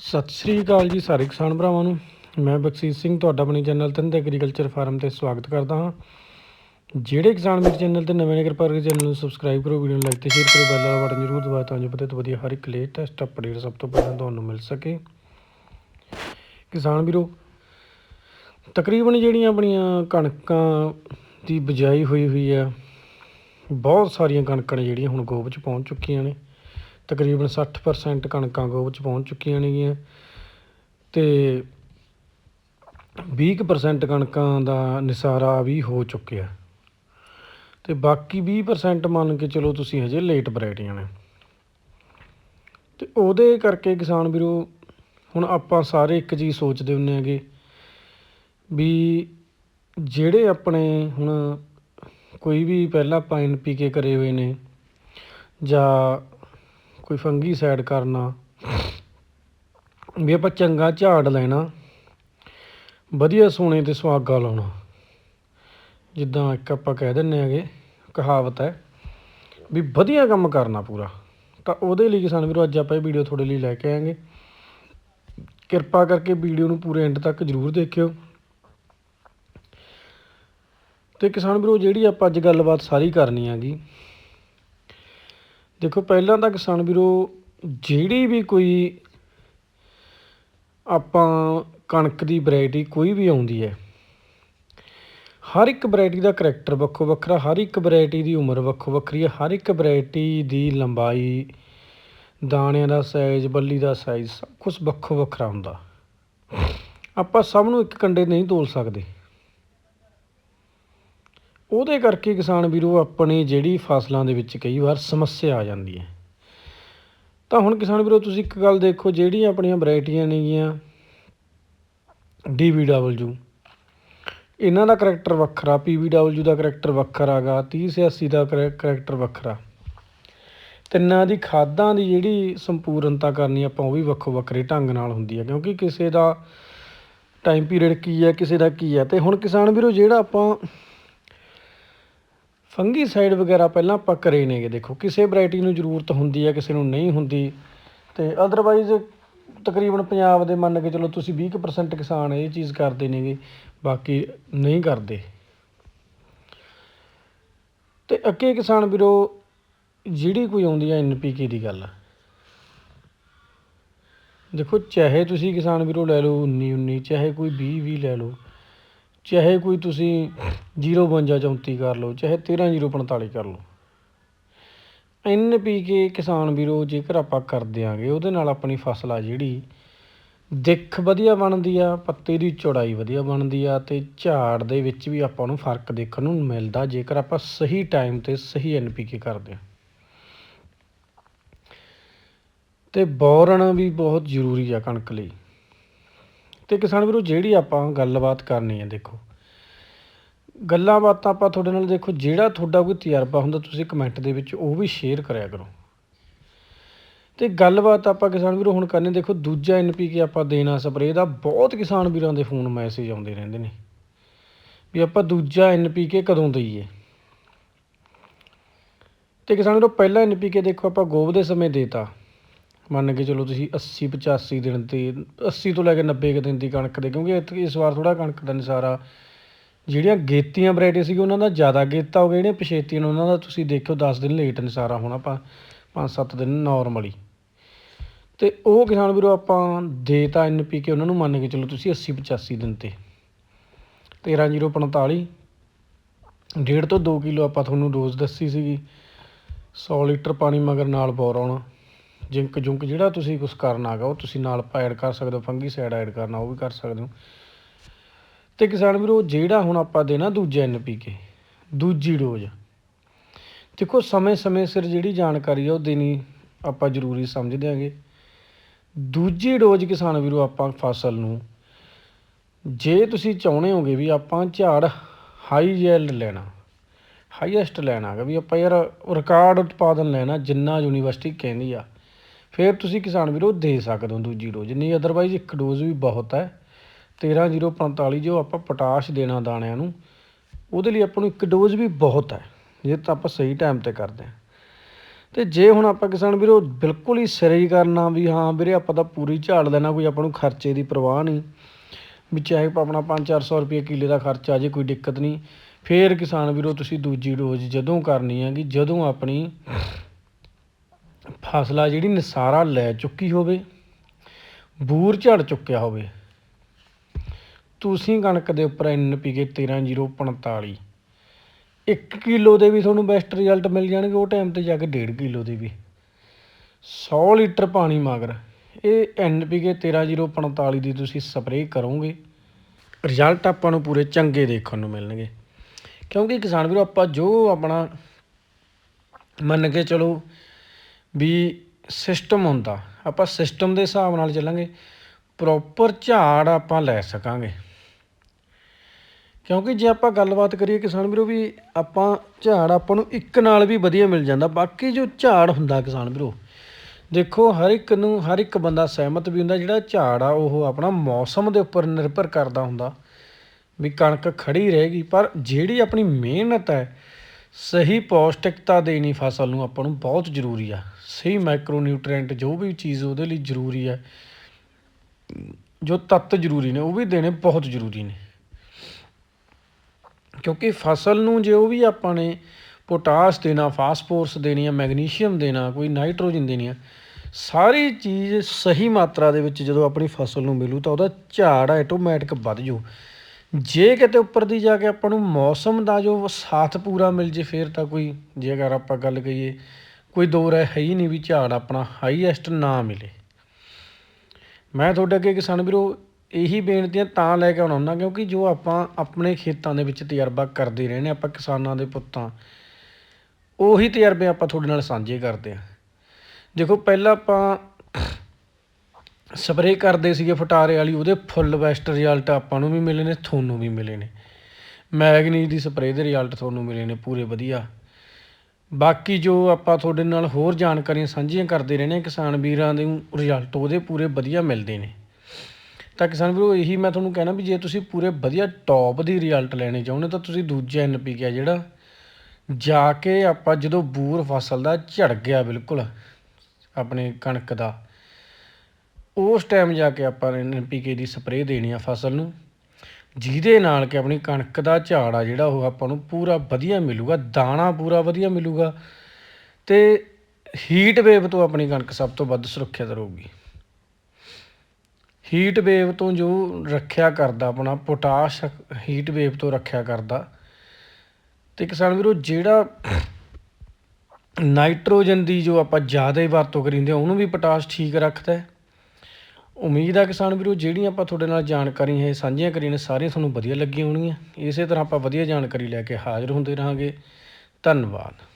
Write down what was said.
ਸਤਿ ਸ੍ਰੀ ਅਕਾਲ ਜੀ ਸਾਰੇ ਕਿਸਾਨ ਭਰਾਵਾਂ ਨੂੰ। ਮੈਂ ਬਖਸ਼ੀਸ਼ ਸਿੰਘ, ਤੁਹਾਡਾ ਆਪਣੇ ਚੈਨਲ ਤੰਦ ਐਗਰੀਕਲਚਰ ਫਾਰਮ ਤੇ ਸਵਾਗਤ ਕਰਦਾ ਹਾਂ। ਜਿਹੜੇ ਕਿਸਾਨ ਮੇਰੇ ਚੈਨਲ ਤੇ ਨਵੇਂ ਨੇ, ਕਿਰਪਾ ਕਰਕੇ ਚੈਨਲ ਨੂੰ ਸਬਸਕ੍ਰਾਈਬ ਕਰੋ, ਵੀਡੀਓ ਨੂੰ ਲਾਈਕ ਤੇ ਸ਼ੇਅਰ ਕਰੋ ਬੈਲ ਵਾਲਾ ਬਟਨ ਜ਼ਰੂਰ ਦਬਾਓ ਤਾਂ ਜੋ ਪਤਾ ਤੋਂ ਵਧੀਆ ਹਰ ਇੱਕ ਲੇਟੈਸਟ ਅਪਡੇਟ ਸਭ ਤੋਂ ਪਹਿਲਾਂ ਤੁਹਾਨੂੰ ਮਿਲ ਸਕੇ। ਕਿਸਾਨ ਵੀਰੋ, ਤਕਰੀਬਨ ਜਿਹੜੀਆਂ ਆਪਣੀਆਂ ਕਣਕਾਂ ਦੀ ਬਿਜਾਈ ਹੋਈ ਹੋਈ ਆ, ਬਹੁਤ ਸਾਰੀਆਂ ਕਣਕਾਂ ਨੇ ਜਿਹੜੀਆਂ ਹੁਣ ਗੋਬ 'ਚ ਪਹੁੰਚ ਚੁੱਕੀਆਂ ਨੇ। ਤਕਰੀਬਨ 60% ਕਣਕਾਂ ਗੋਬ 'ਚ ਪਹੁੰਚ ਚੁੱਕੀਆਂ ਨੇਗੀਆਂ। ਤੇ 20% ਕਣਕਾਂ ਦਾ ਨਿਸਾਰਾ ਵੀ ਹੋ ਚੁੱਕਿਆ। ਅਤੇ ਬਾਕੀ 20% ਮੰਨ ਕੇ ਚਲੋ ਤੁਸੀਂ ਹਜੇ ਲੇਟ ਵੈਰਾਈਟੀਆਂ ਨੇ। ਅਤੇ ਉਹਦੇ ਕਰਕੇ ਕਿਸਾਨ ਵੀਰੋ, ਹੁਣ ਆਪਾਂ ਸਾਰੇ ਇੱਕ ਚੀਜ਼ ਸੋਚਦੇ ਹੁੰਦੇ ਹੈਗੇ ਵੀ ਜਿਹੜੇ ਆਪਣੇ ਹੁਣ ਕੋਈ ਵੀ ਪਹਿਲਾਂ ਆਪਾਂ ਕੇ ਕਰੇ ਹੋਏ ਨੇ ਜਾਂ ਕੋਈ ਫੰਗੀ ਸਾਈਡ ਕਰਨਾ। ਵੀ ਆਪਾਂ ਚੰਗਾ ਝਾੜ ਲੈਣਾ, ਵਧੀਆ ਸੋਨੇ ਤੇ ਸੁਹਾਗਾ ਲਾਉਣਾ। ਜਿੱਦਾਂ ਇੱਕ ਆਪਾਂ ਕਹਿ ਦਿੰਨੇ ਆਗੇ ਕਹਾਵਤ ਹੈ ਵੀ ਵਧੀਆ ਕੰਮ ਕਰਨਾ ਪੂਰਾ। ਤਾਂ ਉਹਦੇ ਲਈ ਕਿਸਾਨ ਵੀਰੋ, ਅੱਜ ਆਪਾਂ ਇਹ ਵੀਡੀਓ ਤੁਹਾਡੇ ਲਈ ਲੈ ਕੇ ਆਏਗੇ। ਕਿਰਪਾ ਕਰਕੇ ਵੀਡੀਓ ਨੂੰ ਪੂਰੇ ਐਂਡ ਤੱਕ ਜਰੂਰ ਦੇਖਿਓ। ਤੇ ਕਿਸਾਨ ਵੀਰੋ, ਜਿਹੜੀ ਆਪਾਂ ਅੱਜ ਗੱਲਬਾਤ ਸਾਰੀ ਕਰਨੀ ਹੈਗੀ ਦੇਖੋ, ਪਹਿਲਾਂ ਤਾਂ ਕਿਸਾਨ ਵੀਰੋ, ਜਿਹੜੀ ਵੀ ਕੋਈ ਆਪਾਂ ਕਣਕ ਦੀ ਵਰਾਇਟੀ ਕੋਈ ਵੀ ਆਉਂਦੀ ਹੈ, ਹਰ ਇੱਕ ਵੈਰਾਈਟੀ ਦਾ ਕਰੈਕਟਰ ਵੱਖੋ ਵੱਖਰਾ, ਹਰ ਇੱਕ ਵੈਰਾਈਟੀ ਦੀ ਉਮਰ ਵੱਖੋ ਵੱਖਰੀ ਹੈ, ਹਰ ਇੱਕ ਵੈਰਾਈਟੀ ਦੀ ਲੰਬਾਈ, ਦਾਣਿਆਂ ਦਾ ਸਾਈਜ਼ ਬੱਲੀ ਦਾ ਸਾਈਜ਼ ਸਭ ਕੁਝ ਵੱਖੋ ਵੱਖਰਾ ਹੁੰਦਾ। ਆਪਾਂ ਸਭ ਨੂੰ ਇੱਕ ਕੰਡੇ ਨਹੀਂ ਤੋਲ ਸਕਦੇ। ਉਹਦੇ ਕਰਕੇ ਕਿਸਾਨ ਵੀਰੋ ਆਪਣੀ ਜਿਹੜੀ ਫਸਲਾਂ ਦੇ ਵਿੱਚ ਕਈ ਵਾਰ ਸਮੱਸਿਆ ਆ ਜਾਂਦੀ ਹੈ। ਤਾਂ ਹੁਣ ਕਿਸਾਨ ਵੀਰੋ ਤੁਸੀਂ ਇੱਕ ਗੱਲ ਦੇਖੋ, ਜਿਹੜੀਆਂ ਆਪਣੀਆਂ ਵੈਰਾਈਟੀਆਂ ਨੇਗੀਆਂ DVW ਇਹਨਾਂ ਦਾ ਕਰੈਕਟਰ ਵੱਖਰਾ PVW ਦਾ ਕਰੈਕਟਰ ਵੱਖਰਾ ਗਾ 3080 ਦਾ ਕਰੈਕਟਰ ਵੱਖਰਾ। ਤਿੰਨਾਂ ਦੀ ਖਾਦਾਂ ਦੀ ਜਿਹੜੀ ਸੰਪੂਰਨਤਾ ਕਰਨੀ ਆਪਾਂ ਉਹ ਵੀ ਵੱਖੋ ਵੱਖਰੇ ਢੰਗ ਨਾਲ ਹੁੰਦੀ ਹੈ, ਕਿਉਂਕਿ ਕਿਸੇ ਦਾ ਟਾਈਮ ਪੀਰੀਅਡ ਕੀ ਹੈ, ਕਿਸੇ ਦਾ ਕੀ ਹੈ। ਤੇ ਹੁਣ ਕਿਸਾਨ ਵੀਰੋ ਜਿਹੜਾ ਆਪਾਂ ਫੰਗੀ ਸਾਈਡ ਵਗੈਰਾ ਪਹਿਲਾਂ ਆਪਾਂ ਕਰੇ ਨੇਗੇ। ਦੇਖੋ, ਕਿਸੇ ਵੈਰਾਈਟੀ ਨੂੰ ਜ਼ਰੂਰਤ ਹੁੰਦੀ ਹੈ, ਕਿਸੇ ਨੂੰ ਨਹੀਂ ਹੁੰਦੀ। ਅਤੇ ਅਦਰਵਾਈਜ਼ ਤਕਰੀਬਨ ਪੰਜਾਬ ਦੇ ਮੰਨ ਕੇ ਚਲੋ ਤੁਸੀਂ 20% ਕਿਸਾਨ ਇਹ ਚੀਜ਼ ਕਰਦੇ ਨੇਗੇ, ਬਾਕੀ ਨਹੀਂ ਕਰਦੇ। ਅਤੇ ਅੱਗੇ ਕਿਸਾਨ ਵੀਰੋ, ਜਿਹੜੀ ਕੋਈ ਆਉਂਦੀ ਹੈ ਕੇ ਦੀ ਗੱਲ। ਦੇਖੋ, ਚਾਹੇ ਤੁਸੀਂ ਕਿਸਾਨ ਵੀਰੋ ਲੈ ਲਓ 19 19 ਚਾਹੇ ਕੋਈ 20 20 ਲੈ ਲਓ। ਚਾਹੇ ਕੋਈ ਤੁਸੀਂ 052 34 ਕਰ ਲਓ, ਚਾਹੇ 13045 ਕਰ ਲਓ। ਐਨ ਪੀ ਕੇ ਕਿਸਾਨ ਵੀਰੋ, ਜੇਕਰ ਆਪਾਂ ਕਰ ਦਿਆਂਗੇ, ਉਹਦੇ ਨਾਲ ਆਪਣੀ ਫਸਲ ਆ ਜਿਹੜੀ, ਦਿੱਖ ਵਧੀਆ ਬਣਦੀ ਆ, ਪੱਤੇ ਦੀ ਚੌੜਾਈ ਵਧੀਆ ਬਣਦੀ ਆ ਤੇ ਝਾੜ ਦੇ ਵਿੱਚ ਵੀ ਆਪਾਂ ਨੂੰ ਫ਼ਰਕ ਦੇਖਣ ਨੂੰ ਮਿਲਦਾ, ਜੇਕਰ ਆਪਾਂ ਸਹੀ ਟਾਈਮ ਤੇ ਸਹੀ ਐਨ ਪੀ ਕੇ ਕਰਦੇ ਆ ਤੇ ਬੋਰਨ ਵੀ ਬਹੁਤ ਜ਼ਰੂਰੀ ਆ ਕਣਕ ਲਈ। ਤੇ ਕਿਸਾਨ ਵੀਰੋ, ਜਿਹੜੀ ਆਪਾਂ ਗੱਲਬਾਤ ਕਰਨੀ ਹੈ, ਦੇਖੋ। ਗੱਲਾਂ ਬਾਤਾਂ ਆਪਾਂ ਤੁਹਾਡੇ ਨਾਲ ਦੇਖੋ, ਜਿਹੜਾ ਤੁਹਾਡਾ ਕੋਈ ਤਜਰਬਾ ਹੁੰਦਾ, ਤੁਸੀਂ ਕਮੈਂਟ ਦੇ ਵਿੱਚ ਉਹ ਵੀ ਸ਼ੇਅਰ ਕਰਿਆ ਕਰੋ। ਤੇ ਗੱਲਬਾਤ ਆਪਾਂ ਕਿਸਾਨ ਵੀਰੋ ਹੁਣ ਕਰਨੀ, ਦੇਖੋ, ਦੂਜਾ ਐਨਪੀਕੇ ਆਪਾਂ ਦੇਣਾ ਸਪਰੇਅ ਦਾ, ਬਹੁਤ ਕਿਸਾਨ ਵੀਰਾਂ ਦੇ ਫੋਨ ਮੈਸੇਜ ਆਉਂਦੇ ਰਹਿੰਦੇ ਨੇ। ਵੀ ਆਪਾਂ ਦੂਜਾ ਐਨਪੀਕੇ ਕਦੋਂ ਦਈਏ? ਤੇ ਕਿਸਾਨ ਵੀਰੋ, ਪਹਿਲਾ ਐਨਪੀਕੇ ਦੇਖੋ, ਆਪਾਂ ਗੋਬ ਦੇ ਸਮੇਂ ਦੇਤਾ। ਮੰਨ ਕੇ ਚਲੋ ਤੁਸੀਂ 80 85 ਦਿਨ ਤੇ 80 ਤੋਂ ਲੈ ਕੇ 90 ਕੁ ਦਿਨ ਦੀ ਕਣਕ ਦੇ, ਕਿਉਂਕਿ ਇੱਥੇ ਇਸ ਵਾਰ ਥੋੜਾ ਕਣਕ ਦਾ ਨਿਸਾਰਾ ਜਿਹੜੀਆਂ ਗੇਤੀਆਂ ਵੈਰਾਈਟੀ ਸੀਗੀ ਉਹਨਾਂ ਦਾ ਜ਼ਿਆਦਾ ਗੇਤਾ ਹੋ ਗਿਆ, ਜਿਹੜੀਆਂ ਪਛੇਤੀਆਂ ਨੇ, ਉਹਨਾਂ ਦਾ ਤੁਸੀਂ ਦੇਖਿਓ 10 ਦਿਨ ਲੇਟ ਨਿਸਾਰਾ ਹੋਣਾ, ਆਪਾਂ 5-7 ਦਿਨ ਨਾਰਮਲੀ ਤੇ ਉਹ ਕਿਸਾਨ ਵੀਰੋ ਆਪਾਂ ਦੇਤਾ ਐਨਪੀਕੇ ਉਹਨਾਂ ਨੂੰ ਮੰਨ ਕੇ ਚਲੋ ਤੁਸੀਂ 80 85 ਦਿਨ ਤੇ। 13045 ਡੇਢ ਤੋਂ 2 ਕਿਲੋ ਆਪਾਂ ਤੁਹਾਨੂੰ ਡੋਜ਼ ਦੱਸੀ ਸੀਗੀ 100 ਲੀਟਰ ਪਾਣੀ ਮਗਰ ਨਾਲ ਬੋਰੋਨ ਜਿੰਕ ਜੁੰਕ ਜਿਹੜਾ ਤੁਸੀਂ ਕੁਝ ਕਰਨਾ ਹੈਗਾ ਉਹ ਤੁਸੀਂ ਨਾਲ ਐਡ ਕਰ ਸਕਦੇ ਹੋ ਫੰਗੀਸਾਈਡ ਐਡ ਕਰਨਾ, ਉਹ ਵੀ ਕਰ ਸਕਦੇ ਹੋ। ਤੇ ਕਿਸਾਨ ਵੀਰੋ, ਜਿਹੜਾ ਹੁਣ ਆਪਾਂ ਦੇਣਾ ਦੂਜਾ ਐਨਪੀਕੇ ਦੂਜੀ ਡੋਜ਼। ਦੇਖੋ, ਸਮੇਂ-ਸਮੇਂ ਸਿਰ ਜਿਹੜੀ ਜਾਣਕਾਰੀ ਆ, ਉਹ ਦੇਣੀ ਆਪਾਂ ਜ਼ਰੂਰੀ ਸਮਝਦੇ ਆਂਗੇ ਦੂਜੀ ਡੋਜ਼ ਕਿਸਾਨ ਵੀਰੋ, ਆਪਾਂ ਫਸਲ ਨੂੰ, ਜੇ ਤੁਸੀਂ ਚਾਹੁੰਦੇ ਹੋਗੇ ਵੀ ਆਪਾਂ ਝਾੜ ਹਾਈ ਯੈਲਡ ਲੈਣਾ ਹਾਈਐਸਟ ਲੈਣਾ ਹੈਗਾ ਵੀ ਆਪਾਂ ਯਾਰ ਰਿਕਾਰਡ ਉਤਪਾਦਨ ਲੈਣਾ, ਜਿੰਨਾ ਯੂਨੀਵਰਸਿਟੀ ਕਹਿੰਦੀ ਆ ਫਿਰ ਤੁਸੀਂ ਕਿਸਾਨ ਵੀਰੋ ਦੇ ਸਕਦੇ ਹੋ ਦੂਜੀ ਡੋਜ਼ ਨਹੀਂ ਅਦਰਵਾਈਜ਼ ਇੱਕ ਡੋਜ਼ ਵੀ ਬਹੁਤ ਹੈ। 13045 ਜੋ ਆਪਾਂ ਪੋਟਾਸ਼ ਦੇਣਾ ਦਾਣਿਆਂ ਨੂੰ, ਉਹਦੇ ਲਈ ਆਪਾਂ ਨੂੰ ਇੱਕ ਡੋਜ਼ ਵੀ ਬਹੁਤ ਹੈ। ਜੇ ਤਾਂ ਆਪਾਂ ਸਹੀ ਟਾਈਮ ਤੇ ਕਰਦੇ ਹਾਂ। ਤੇ ਜੇ ਹੁਣ ਆਪਾਂ ਕਿਸਾਨ ਵੀਰੋ ਬਿਲਕੁਲ ਹੀ ਸਿਰੇ ਹੀ ਕਰਨਾ ਵੀ ਹਾਂ ਵੀਰੇ ਆਪਾਂ ਤਾਂ ਪੂਰੀ ਝਾੜ ਲੈਣਾ, ਕੋਈ ਆਪਾਂ ਨੂੰ ਖਰਚੇ ਦੀ ਪਰਵਾਹ ਨਹੀਂ। ਵੀ ਚਾਹੇ ਆਪਣਾ 5-400 ਰੁਪਏ ਕਿੱਲੇ ਦਾ ਖਰਚਾ ਆ ਜੇ ਕੋਈ ਦਿੱਕਤ ਨਹੀਂ। ਫੇਰ ਕਿਸਾਨ ਵੀਰੋ ਤੁਸੀਂ ਦੂਜੀ ਡੋਜ਼ ਜਦੋਂ ਕਰਨੀ ਹੈਗੀ, ਜਦੋਂ ਆਪਣੀ ਫਸਲ ਜਿਹੜੀ ਨਸਾਰਾ ਲੈ ਚੁੱਕੀ ਹੋਵੇ, ਬੂਰ ਝੜ ਚੁੱਕਿਆ ਹੋਵੇ। ਤੁਸੀਂ ਕਣਕ ਦੇ ਉੱਪਰ ਐਨਪੀਕੇ 13045 1 ਕਿਲੋ ਦੇ ਵੀ ਤੁਹਾਨੂੰ ਬੈਸਟ ਰਿਜ਼ਲਟ ਮਿਲ ਜਾਣਗੇ, ਉਹ ਟਾਈਮ ਤੇ ਜਾ ਕੇ 1.5 ਕਿਲੋ ਦੇ ਵੀ। 100 ਲੀਟਰ ਪਾਣੀ ਮਗਰ, ਇਹ ਐਨਪੀਕੇ 13045 ਦੀ ਤੁਸੀਂ ਸਪਰੇਅ ਕਰੋਗੇ ਰਿਜ਼ਲਟ ਆਪਾਂ ਨੂੰ ਪੂਰੇ ਚੰਗੇ ਦੇਖਣ ਨੂੰ ਮਿਲਣਗੇ। ਕਿਉਂਕਿ ਕਿਸਾਨ ਵੀਰੋ, ਆਪਾਂ ਜੋ ਆਪਣਾ ਮੰਨ ਕੇ ਚਲੋ ਵੀ ਸਿਸਟਮ ਹੁੰਦਾ। ਆਪਾਂ ਸਿਸਟਮ ਦੇ ਹਿਸਾਬ ਨਾਲ ਚੱਲਾਂਗੇ। ਪ੍ਰੋਪਰ ਝਾੜ ਆਪਾਂ ਲੈ ਸਕਾਂਗੇ। ਕਿਉਂਕਿ ਜੇ ਆਪਾਂ ਗੱਲਬਾਤ ਕਰੀਏ ਕਿਸਾਨ ਵੀਰੋ ਵੀ ਆਪਾਂ ਝਾੜ ਆਪਾਂ ਨੂੰ ਇੱਕ ਨਾਲ ਵੀ ਵਧੀਆ ਮਿਲ ਜਾਂਦਾ। ਬਾਕੀ ਜੋ ਝਾੜ ਹੁੰਦਾ ਕਿਸਾਨ ਵੀਰੋ, ਦੇਖੋ ਹਰ ਇੱਕ ਨੂੰ, ਹਰ ਇੱਕ ਬੰਦਾ ਸਹਿਮਤ ਵੀ ਹੁੰਦਾ ਜਿਹੜਾ ਝਾੜ ਆ, ਉਹ ਆਪਣਾ ਮੌਸਮ ਦੇ ਉੱਪਰ ਨਿਰਭਰ ਕਰਦਾ ਹੁੰਦਾ। ਵੀ ਕਣਕ ਖੜੀ ਰਹੇਗੀ, ਪਰ ਜਿਹੜੀ ਆਪਣੀ ਮਿਹਨਤ ਹੈ ਸਹੀ ਪੌਸ਼ਟਿਕਤਾ ਦੇਣੀ ਫਸਲ ਨੂੰ ਆਪਾਂ ਨੂੰ ਬਹੁਤ ਜ਼ਰੂਰੀ ਆ। ਸਹੀ ਮਾਈਕਰੋ ਨਿਊਟ੍ਰੀਐਂਟ ਜੋ ਵੀ ਚੀਜ਼ ਉਹਦੇ ਲਈ ਜ਼ਰੂਰੀ ਹੈ ਜੋ ਤੱਤ ਜ਼ਰੂਰੀ ਨੇ, ਉਹ ਵੀ ਦੇਣੇ ਬਹੁਤ ਜ਼ਰੂਰੀ ਨੇ। ਕਿਉਂਕਿ ਫਸਲ ਨੂੰ ਜੇ ਉਹ ਵੀ ਆਪਾਂ ਨੇ ਪੋਟਾਸ ਦੇਣਾ, ਫਾਸਫੋਰਸ ਦੇਣੀ ਆ, ਮੈਗਨੀਸ਼ੀਅਮ ਦੇਣਾ, ਕੋਈ ਨਾਈਟ੍ਰੋਜਨ ਦੇਣੀ ਆ, ਸਾਰੀ ਚੀਜ਼ ਸਹੀ ਮਾਤਰਾ ਦੇ ਵਿੱਚ ਜਦੋਂ ਆਪਣੀ ਫਸਲ ਨੂੰ ਮਿਲੂ ਤਾਂ ਉਹਦਾ ਝਾੜ ਆਟੋਮੈਟਿਕ ਵੱਧ ਜੂ। ਜੇ ਕਿਤੇ ਉੱਪਰ ਦੀ ਜਾ ਕੇ ਆਪਾਂ ਨੂੰ ਮੌਸਮ ਦਾ ਜੋ ਸਾਥ ਪੂਰਾ ਮਿਲ ਜੇ, ਫਿਰ ਤਾਂ ਕੋਈ ਜੇ ਅਗਰ ਆਪਾਂ ਗੱਲ ਕਰੀਏ ਕੋਈ ਦੋ ਰਾਏ ਹੈ ਹੀ ਨਹੀਂ ਵੀ ਝਾੜ ਆਪਣਾ ਹਾਈਐਸਟ ਨਾ ਮਿਲੇ। ਮੈਂ ਤੁਹਾਡੇ ਅੱਗੇ ਕਿਸਾਨ ਵੀਰੋ ਇਹੀ ਬੇਨਤੀਆਂ ਤਾਂ ਲੈ ਕੇ ਆਉਣਾ ਹੁੰਦਾ, ਕਿਉਂਕਿ ਜੋ ਆਪਾਂ ਆਪਣੇ ਖੇਤਾਂ ਦੇ ਵਿੱਚ ਤਜਰਬਾ ਕਰਦੇ ਰਹਿੰਦੇ ਨੇ, ਆਪਾਂ ਕਿਸਾਨਾਂ ਦੇ ਪੁੱਤਾਂ, ਉਹੀ ਤਜਰਬੇ ਆਪਾਂ ਤੁਹਾਡੇ ਨਾਲ ਸਾਂਝੇ ਕਰਦੇ ਆ ਦੇਖੋ, ਪਹਿਲਾਂ ਆਪਾਂ ਸਪਰੇਅ ਕਰਦੇ ਸੀਗੇ ਫਟਾਰੇ ਵਾਲੀ, ਉਹਦੇ ਫੁੱਲ ਬੈਸਟ ਰਿਜ਼ਲਟ ਆਪਾਂ ਨੂੰ ਵੀ ਮਿਲੇ ਨੇ, ਤੁਹਾਨੂੰ ਵੀ ਮਿਲੇ ਨੇ। ਮੈਗਨੀਜ਼ ਦੀ ਸਪਰੇਅ ਦੇ ਰਿਜ਼ਲਟ ਤੁਹਾਨੂੰ ਮਿਲੇ ਨੇ, ਪੂਰੇ ਵਧੀਆ। ਬਾਕੀ ਜੋ ਆਪਾਂ ਤੁਹਾਡੇ ਨਾਲ ਹੋਰ ਜਾਣਕਾਰੀਆਂ ਸਾਂਝੀਆਂ ਕਰਦੇ ਰਹਿੰਦੇ ਹਾਂ ਕਿਸਾਨ ਵੀਰਾਂ ਦੇ ਰਿਜ਼ਲਟ ਉਹਦੇ ਪੂਰੇ ਵਧੀਆ ਮਿਲਦੇ ਨੇ। ਤਾਂ ਕਿਸਾਨ ਵੀਰੋ, ਇਹੀ ਮੈਂ ਤੁਹਾਨੂੰ ਕਹਿਣਾ ਵੀ ਜੇ ਤੁਸੀਂ ਪੂਰੇ ਵਧੀਆ ਟੌਪ ਦੀ ਰਿਜ਼ਲਟ ਲੈਣੇ ਚਾਹੁੰਦੇ ਤਾਂ ਤੁਸੀਂ ਦੂਜਾ ਐਨਪੀਕੇ ਆ ਜਿਹੜਾ, ਜਾ ਕੇ ਆਪਾਂ ਜਦੋਂ ਬੂਰ ਫਸਲ ਦਾ ਝੜ ਗਿਆ ਬਿਲਕੁਲ, ਆਪਣੇ ਕਣਕ ਦਾ ਉਸ ਟਾਈਮ ਜਾ ਕੇ ਆਪਾਂ ਐਨਪੀਕੇ ਦੀ ਸਪਰੇਅ ਦੇਣੀ ਆ ਫਸਲ ਨੂੰ, ਜਿਹਦੇ ਨਾਲ ਕਿ ਆਪਣੀ ਕਣਕ ਦਾ ਝਾੜ ਆ ਜਿਹੜਾ ਉਹ ਆਪਾਂ ਨੂੰ ਪੂਰਾ ਵਧੀਆ ਮਿਲੂਗਾ, ਦਾਣਾ ਪੂਰਾ ਵਧੀਆ ਮਿਲੂਗਾ ਤੇ ਹੀਟ ਵੇਵ ਤੋਂ ਆਪਣੀ ਕਣਕ ਸਭ ਤੋਂ ਵੱਧ ਸੁਰੱਖਿਅਤ ਰਹੂਗੀ। ਹੀਟ ਵੇਵ ਤੋਂ ਜੋ ਰੱਖਿਆ ਕਰਦਾ ਆਪਣਾ ਪੋਟਾਸ਼ ਹੀਟ ਵੇਵ ਤੋਂ ਰੱਖਿਆ ਕਰਦਾ, ਤੇ ਕਿਸਾਨ ਵੀਰੋ ਜਿਹੜਾ ਨਾਈਟ੍ਰੋਜਨ ਦੀ ਜੋ ਆਪਾਂ ਜ਼ਿਆਦਾ ਹੀ ਵਰਤੋਂ ਕਰਿੰਦੇ ਉਹਨੂੰ ਵੀ ਪੋਟਾਸ਼ ਠੀਕ ਰੱਖਦਾ ਹੈ। ਉਮੀਦ ਆ ਕਿਸਾਨ ਵੀਰੋ ਜਿਹੜੀਆਂ ਆਪਾਂ ਤੁਹਾਡੇ ਨਾਲ ਜਾਣਕਾਰੀਆਂ ਇਹ ਸਾਂਝੀਆਂ ਕਰੀਆਂ ਨੇ, ਸਾਰੀਆਂ ਤੁਹਾਨੂੰ ਵਧੀਆ ਲੱਗੀਆਂ ਹੋਣਗੀਆਂ। ਇਸੇ ਤਰ੍ਹਾਂ ਆਪਾਂ ਵਧੀਆ ਜਾਣਕਾਰੀ ਲੈ ਕੇ ਹਾਜ਼ਰ ਹੁੰਦੇ ਰਹਾਂਗੇ। ਧੰਨਵਾਦ।